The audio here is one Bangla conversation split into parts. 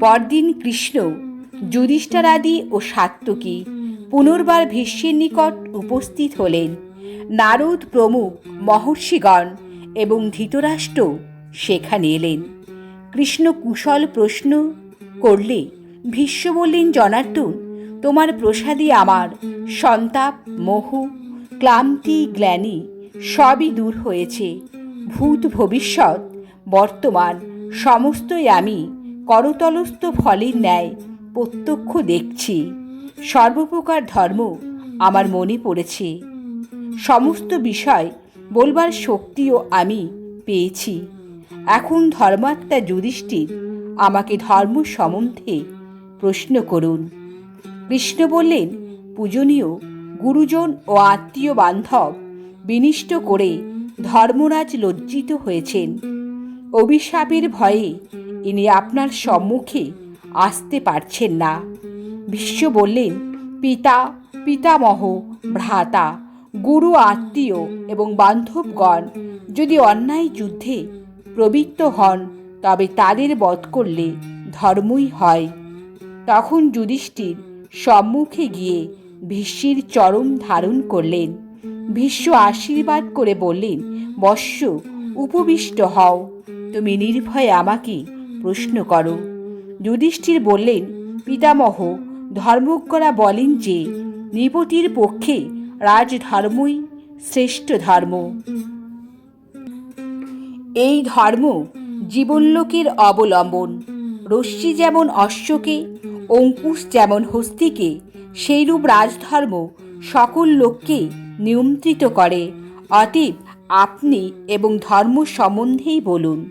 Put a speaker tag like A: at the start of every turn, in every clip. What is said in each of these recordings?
A: পরদিন কৃষ্ণ, যুধিষ্ঠারাদি ও সাত্তকী পুনর্বার ভীষ্মের নিকট উপস্থিত হলেন। নারদ প্রমুখ, মহর্ষিগণ এবং ধৃতরাষ্ট্র সেখানে এলেন। কৃষ্ণ কুশল প্রশ্ন করলে, ভীষ্ম বললেন, জনার্দন, তোমার প্রসাদে আমার। সন্তাপ, মোহ, ক্লান্তি, গ্লানি সবই দূর হয়েছে। ভূত ভবিষ্যৎ, বর্তমান, সমস্তই আমি। করতলস্থ ফলের ন্যায় প্রত্যক্ষ দেখছি। সর্বপ্রকার ধর্ম আমার মনে পড়েছে। সমস্ত বিষয় বলবার শক্তিও আমি পেয়েছি। এখন ধর্মাত্মা যুধিষ্ঠির আমাকে ধর্ম সম্বন্ধে প্রশ্ন করুন। কৃষ্ণ বললেন, পূজনীয় গুরুজন ও আত্মীয় বান্ধব বিনিষ্ট করে ধর্মরাজ লজ্জিত হয়েছেন। অভিশাপের ভয়ে ইনি আপনার সম্মুখে আসতে পারছেন না। বিশ্ব বললেন, পিতা, পিতামহ, ভ্রাতা, গুরু আত্মীয় এবং বান্ধবগণ যদি অন্যায় যুদ্ধে প্রবৃত্ত হন, তবে তাদের বধ করলে ধর্মই হয়। তখন যুধিষ্ঠির সম্মুখে গিয়ে ভীষ্মের চরম ধারণ করলেন। ভীষ্ম আশীর্বাদ করে বললেন, বৎস, উপবিষ্ট হও। তুমি নির্ভয়ে আমাকে প্রশ্ন করো। যুধিষ্ঠির বললেন, পিতামহ, ধর্মজ্ঞরা বলেন যে, নৃপতির পক্ষে রাজধর্মই শ্রেষ্ঠ ধর্ম। এই ধর্ম জীবনলোকের অবলম্বন। রশ্মি যেমন অশ্বকে, অঙ্কুশ যেমন হস্তিকে, সেইরূপ রাজধর্ম সকল লোককে নিয়ন্ত্রিত করে। অতীব আপনি এবং ধর্ম সম্বন্ধেই বলুন।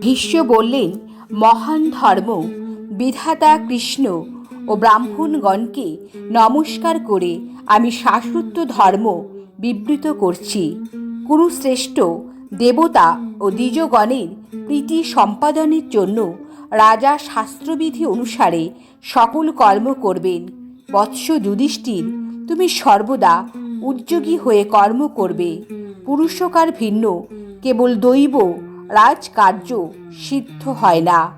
A: ভীষ্ম বললেন মহান ধর্ম বিধাতা কৃষ্ণ ও ব্রাহ্মণগণকে নমস্কার করে আমি শাশ্বত ধর্ম বিবৃত করছি। কুরুশ্রেষ্ঠ দেবতা ও দ্বিজগণের প্রীতি সম্পাদনের জন্য রাজা শাস্ত্রবিধি অনুসারে সকল কর্ম করবেন। বৎস যুধিষ্ঠির, তুমি সর্বদা উদ্যোগী হয়ে কর্ম করবে। পুরুষকার ভিন্ন, কেবল দৈব রাজকার্য সিদ্ধ হয় না।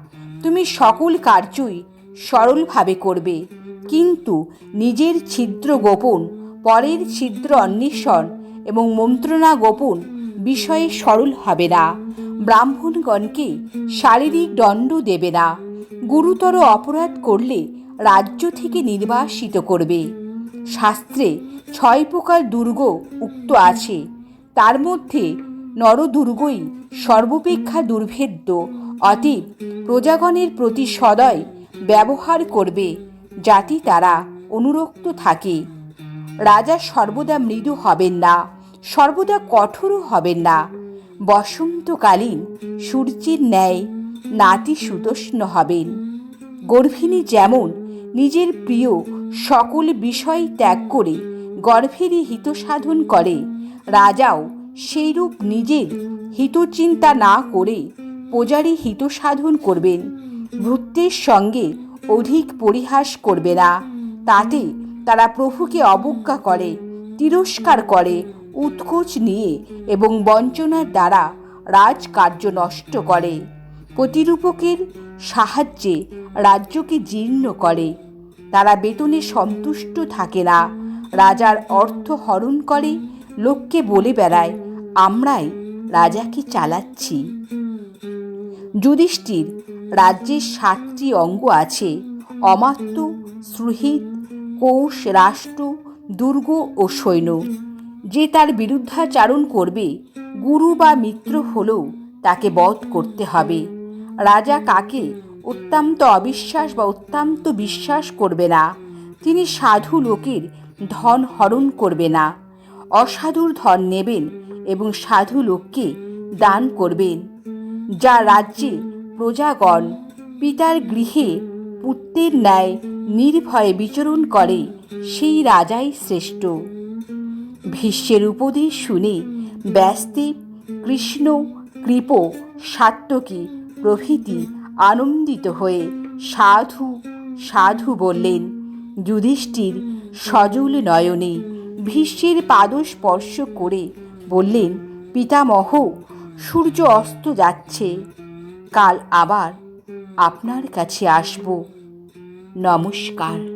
A: তুমি সকল কার্যই সরলভাবে করবে। কিন্তু নিজের ছিদ্র গোপন, পরের ছিদ্র অন্বেষণ এবং মন্ত্রণা গোপন বিষয়ে সরল হবে না। ব্রাহ্মণগণকে শারীরিক দণ্ড দেবে না। গুরুতর অপরাধ করলে রাজ্য থেকে নির্বাসিত করবে। শাস্ত্রে ছয় প্রকার দুর্গ উক্ত আছে। তার মধ্যে নরদুর্গই সর্বপেক্ষা দুর্ভেদ্য। অতীব, প্রজাগণের প্রতি সদয় ব্যবহার করবে, যাতে তারা অনুরক্ত থাকে। রাজা সর্বদা মৃদু হবেন না, সর্বদা কঠোরও হবেন না। বসন্তকালীন সূর্যের ন্যায় নাতি সুতোষ্ণ হবেন। গর্ভিণী যেমন নিজের প্রিয় সকল বিষয় ত্যাগ করে গর্ভেরই হিত সাধন করে, রাজাও সেইরূপ নিজের হিতচিন্তা না করে প্রজারই হিত সাধন করবেন। ভৃত্যের সঙ্গে অধিক পরিহাস করবে না। তাতে তারা প্রভুকে অবজ্ঞা করে, তিরস্কার করে, উৎকোচ নিয়ে এবং বঞ্চনার দ্বারা রাজকার্য নষ্ট করে। প্রতিরূপকের সাহায্যে রাজ্যকে জীর্ণ করে। তারা বেতনে সন্তুষ্ট থাকে না। রাজার অর্থ হরণ করে, লোককে বলে বেড়ায়। আমরাই রাজাকে চালাচ্ছি। যুধিষ্ঠির রাজ্যের সাতটি অঙ্গ আছে, অমাত্য সুহৃদ কৌশ, রাষ্ট্র, দুর্গ ও সৈন্য। যে তার বিরুদ্ধাচারণ করবে, গুরু বা মিত্র হলেও তাকে বধ করতে হবে। রাজা কাকে অত্যন্ত অবিশ্বাস বা অত্যন্ত বিশ্বাস করবে না, তিনি সাধু লোকের ধন হরণ করবে না। অসাধুর ধন নেবেন এবং সাধু লোককে দান করবেন। যা রাজ্যে প্রজাগণ পিতার গৃহে পুত্রের ন্যায় নির্ভয়ে বিচরণ করে, সেই রাজাই শ্রেষ্ঠ। ভীষ্মের উপদেশ শুনে ব্যাসদেব কৃষ্ণ কৃপ সাত্তকী প্রভৃতি আনন্দিত হয়ে সাধু সাধু বললেন, যুধিষ্ঠির সজল নয়নে ভীষ্মের পাদস্পর্শ করে বললেন পিতামহ সূর্য অস্ত যাচ্ছে কাল আবার আপনার কাছে আসব। নমস্কার।